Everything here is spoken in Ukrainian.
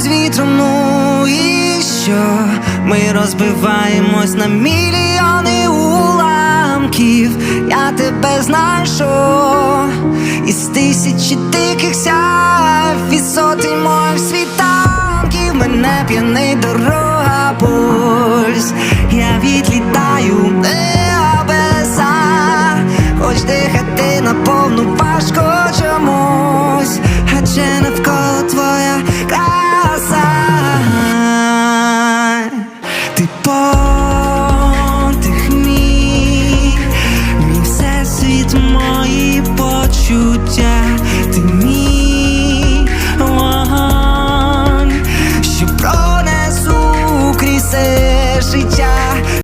з вітром, ну і що? Ми розбиваємось на мільйони уламків, я тебе знайшов із тисячі диких сяв від моїх світанків, мене п'яний дорога пульс, я відлітаю небеса, хоч дихати на повну важко чомусь, адже на you down